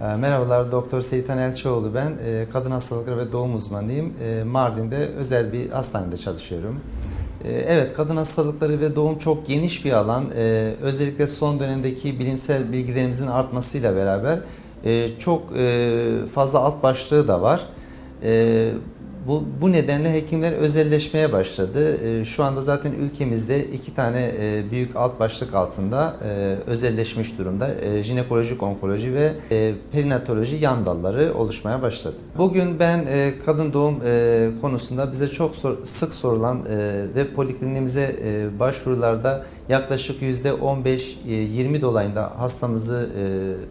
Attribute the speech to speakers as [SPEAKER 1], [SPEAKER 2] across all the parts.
[SPEAKER 1] E, Merhabalar, Doktor Seyitan Elçioğlu ben. E, Kadın hastalıkları ve doğum uzmanıyım. E, Mardin'de özel bir hastanede çalışıyorum. Evet, kadın hastalıkları ve doğum çok geniş bir alan. Özellikle son dönemdeki bilimsel bilgilerimizin artmasıyla beraber e, çok e, fazla alt başlığı da var. Bu, bu nedenle hekimler özelleşmeye başladı. E, Şu anda zaten ülkemizde iki tane e, büyük alt başlık altında e, özelleşmiş durumda. E, Jinekolojik onkoloji ve e, perinatoloji yan dalları oluşmaya başladı. Bugün ben kadın doğum konusunda bize çok sık sorulan ve polikliniğimize e, başvurularda yaklaşık %15-20 dolayında hastamızı e,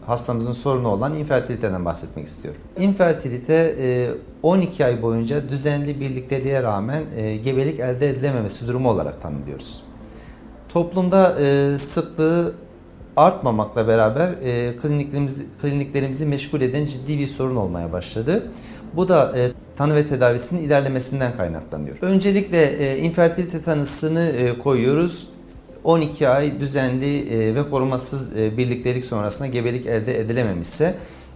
[SPEAKER 1] hastamızın sorunu olan infertiliteden bahsetmek istiyorum. İnfertilite e, 12 ay boyunca düzenli birlikteliğe rağmen e, gebelik elde edilememesi durumu olarak tanımlıyoruz. Toplumda e, sıklığı artmamakla beraber e, kliniklerimizi, kliniklerimizi meşgul eden ciddi bir sorun olmaya başladı. Bu da e, tanı ve tedavisinin ilerlemesinden kaynaklanıyor. Öncelikle e, infertilite tanısını e, koyuyoruz. 12 ay düzenli e, ve korumasız e, birliktelik sonrasında gebelik elde edilememişse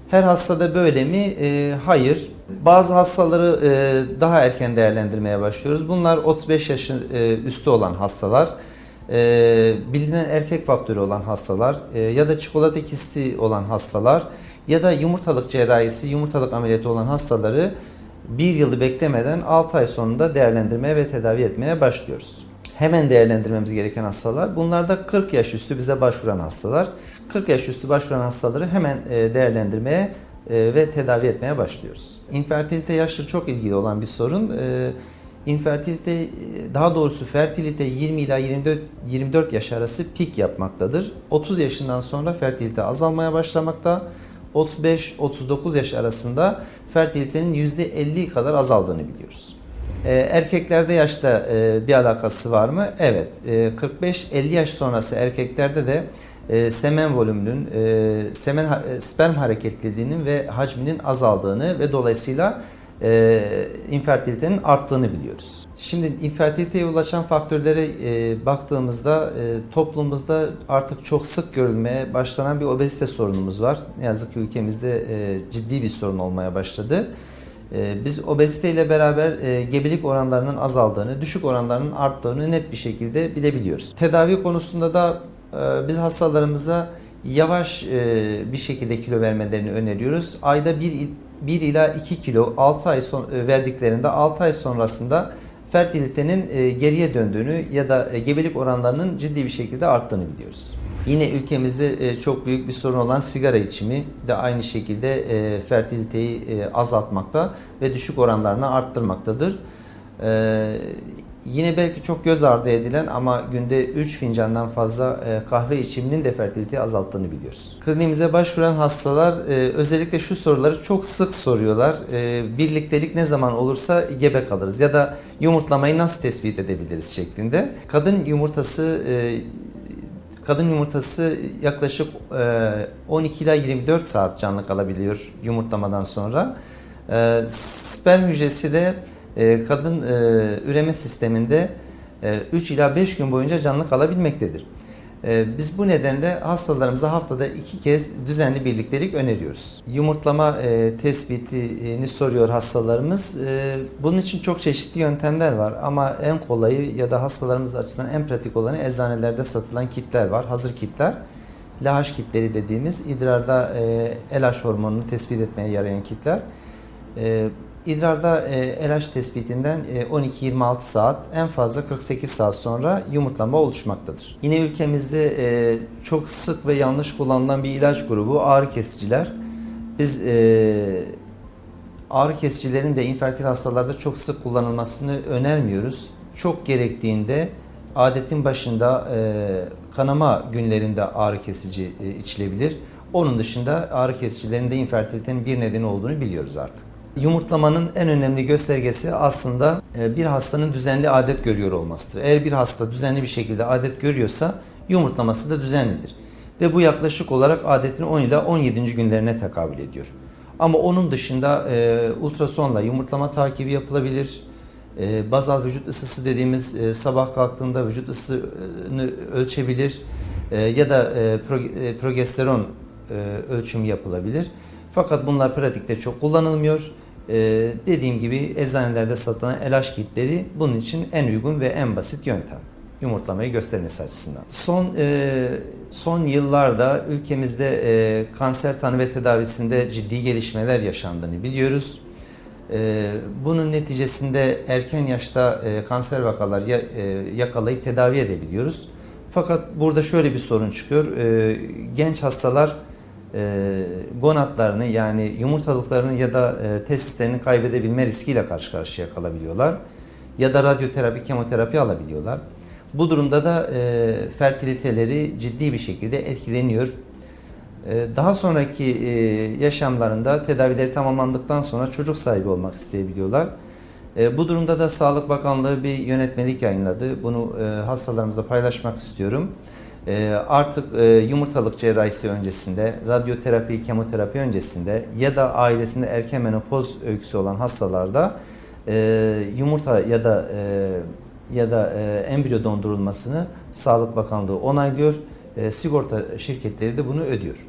[SPEAKER 1] her hastada böyle mi? E, hayır. Bazı hastaları daha erken değerlendirmeye başlıyoruz. Bunlar 35 yaşın üstü olan hastalar, bilinen erkek faktörü olan hastalar ya da çikolata kisti olan hastalar ya da yumurtalık cerrahisi, yumurtalık ameliyatı olan hastaları bir yılı beklemeden 6 ay sonunda değerlendirmeye ve tedavi etmeye başlıyoruz. Hemen değerlendirmemiz gereken hastalar. Bunlar da 40 yaş üstü bize başvuran hastalar. 40 yaş üstü başvuran hastaları hemen e, değerlendirmeye e, ve tedavi etmeye başlıyoruz. İnfertilite yaşlı çok ilgili olan bir sorun. E, İnfertilite, daha doğrusu fertilite 20 ila 24, 24 yaş arası pik yapmaktadır. 30 yaşından sonra fertilite azalmaya başlamakta. 35-39 yaş arasında fertilitenin %50 kadar azaldığını biliyoruz. Ee, erkeklerde yaşta e, bir alakası var mı? Evet. E, 45-50 yaş sonrası erkeklerde de e, semen volümünün, e, semen e, sperm hareketliliğinin ve hacminin azaldığını ve dolayısıyla e, infertilitenin arttığını biliyoruz. Şimdi infertiliteye ulaşan faktörlere e, baktığımızda e, toplumumuzda artık çok sık görülmeye başlanan bir obezite sorunumuz var. Ne yazık ki ülkemizde e, ciddi bir sorun olmaya başladı. E, Biz obezite ile beraber e, gebelik oranlarının azaldığını, düşük oranlarının arttığını net bir şekilde bilebiliyoruz. Tedavi konusunda da e, biz hastalarımıza yavaş e, bir şekilde kilo vermelerini öneriyoruz. Ayda 1, 1 ila 2 kilo 6 ay son, verdiklerinde 6 ay sonrasında fertilitenin geriye döndüğünü ya da gebelik oranlarının ciddi bir şekilde arttığını biliyoruz. Yine ülkemizde e, çok büyük bir sorun olan sigara içimi de aynı şekilde e, fertiliteyi e, azaltmakta ve düşük oranlarını arttırmaktadır. Yine belki çok göz ardı edilen ama günde 3 fincandan fazla kahve içiminin de fertiliteyi azalttığını biliyoruz. Kliniğimize başvuran hastalar özellikle şu soruları çok sık soruyorlar. Birliktelik ne zaman olursa gebe kalırız ya da yumurtlamayı nasıl tespit edebiliriz şeklinde. Kadın yumurtası Kadın yumurtası yaklaşık e, 12 ila 24 saat canlı kalabiliyor yumurtlamadan sonra. E, Sperm hücresi de e, kadın e, üreme sisteminde e, 3 ila 5 gün boyunca canlı kalabilmektedir. E, Biz bu nedenle hastalarımıza haftada iki kez düzenli birliktelik öneriyoruz. Yumurtlama e, tespitini soruyor hastalarımız. E, Bunun için çok çeşitli yöntemler var ama en kolayı ya da hastalarımız açısından en pratik olanı eczanelerde satılan kitler var, hazır kitler. LH kitleri dediğimiz idrarda e, LH hormonunu tespit etmeye yarayan kitler. E, İdrarda e, LH tespitinden e, 12-26 saat en fazla 48 saat sonra yumurtlama oluşmaktadır. Yine ülkemizde e, çok sık ve yanlış kullanılan bir ilaç grubu ağrı kesiciler. Biz e, ağrı kesicilerin de infertil hastalarda çok sık kullanılmasını önermiyoruz. Çok gerektiğinde adetin başında e, kanama günlerinde ağrı kesici e, içilebilir. Onun dışında ağrı kesicilerin de infertilitenin bir nedeni olduğunu biliyoruz artık. Yumurtlamanın en önemli göstergesi aslında e, bir hastanın düzenli adet görüyor olmasıdır. Eğer bir hasta düzenli bir şekilde adet görüyorsa yumurtlaması da düzenlidir. Ve bu yaklaşık olarak adetin 10 ila 17. günlerine tekabül ediyor. Ama onun dışında e, ultrasonla yumurtlama takibi yapılabilir. E, bazal vücut ısısı dediğimiz e, sabah kalktığında vücut ısısını ölçebilir. E, ya da e, pro- e, progesteron e, ölçüm yapılabilir. Fakat bunlar pratikte çok kullanılmıyor. E, dediğim gibi eczanelerde satılan LH kitleri bunun için en uygun ve en basit yöntem. Yumurtlamayı göstermesi açısından. Son e, son yıllarda ülkemizde e, kanser tanı ve tedavisinde ciddi gelişmeler yaşandığını biliyoruz. E, bunun neticesinde erken yaşta e, kanser vakalar ya- e, yakalayıp tedavi edebiliyoruz. Fakat burada şöyle bir sorun çıkıyor. E, genç hastalar e, gonatlarını yani yumurtalıklarını ya da e, testislerini kaybedebilme riskiyle karşı karşıya kalabiliyorlar. Ya da radyoterapi, kemoterapi alabiliyorlar. Bu durumda da e, fertiliteleri ciddi bir şekilde etkileniyor. E, Daha sonraki e, yaşamlarında tedavileri tamamlandıktan sonra çocuk sahibi olmak isteyebiliyorlar. E, Bu durumda da Sağlık Bakanlığı bir yönetmelik yayınladı. Bunu e, hastalarımızla paylaşmak istiyorum. E, Artık e, yumurtalık cerrahisi öncesinde, radyoterapi, kemoterapi öncesinde ya da ailesinde erken menopoz öyküsü olan hastalarda e, yumurta ya da e, ya da embriyo dondurulmasını Sağlık Bakanlığı onaylıyor. E, sigorta şirketleri de bunu ödüyor.